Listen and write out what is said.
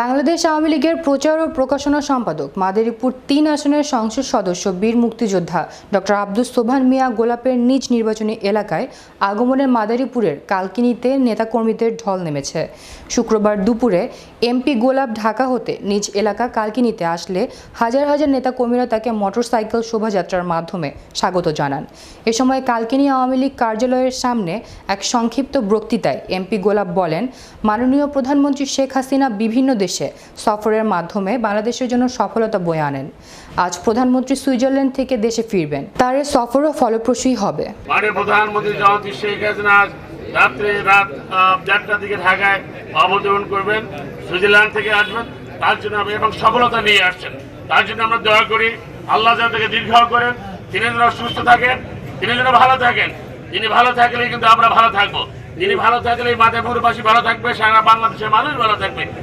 বাংলাদেশ আওয়ামী লীগের প্রচার ও প্রকাশনা সম্পাদক মাদারীপুর তিন আসনের সংসদ সদস্য বীর মুক্তিযোদ্ধা ডক্টর আব্দুস সোভান মিয়া গোলাপের নিজ নির্বাচনী এলাকায় আগমনের মাদারীপুরের কালকিনিতে নেতাকর্মীদের ঢল নেমেছে। শুক্রবার দুপুরে এমপি গোলাপ ঢাকা হতে নিজ এলাকা কালকিনিতে আসলে হাজার হাজার নেতাকর্মীরা তাকে মোটরসাইকেল শোভাযাত্রার মাধ্যমে স্বাগত জানান। এ সময় কালকিনি আওয়ামী লীগ কার্যালয়ের সামনে এক সংক্ষিপ্ত বক্তৃতায় এমপি গোলাপ বলেন, মাননীয় প্রধানমন্ত্রী শেখ হাসিনা বিভিন্ন দেশে সফরের মাধ্যমে বাংলাদেশের জন্য সফলতা বয়ে আনেন। আজ প্রধানমন্ত্রী সুইজারল্যান্ড থেকে দেশে ফিরবেন। তার এ সফরও ফলপ্রসূই হবে। প্রধানমন্ত্রী রাত্রে রাত দিকে ঢাকায় করবেন। সুইজারল্যান্ড থেকে আসবেন। তার জন্য এবং সফলতা নিয়ে আসছেন। তার জন্য আমরা দয়া করি, আল্লাহ যেন তাকে দীর্ঘ যেন থাকেন যেন ভালো থাকেন। তিনি ভালো থাকলেই কিন্তু আমরা ভালো থাকব। তিনি ভালো ভালো থাকবে, সারা বাংলাদেশের মানুষ ভালো থাকবে।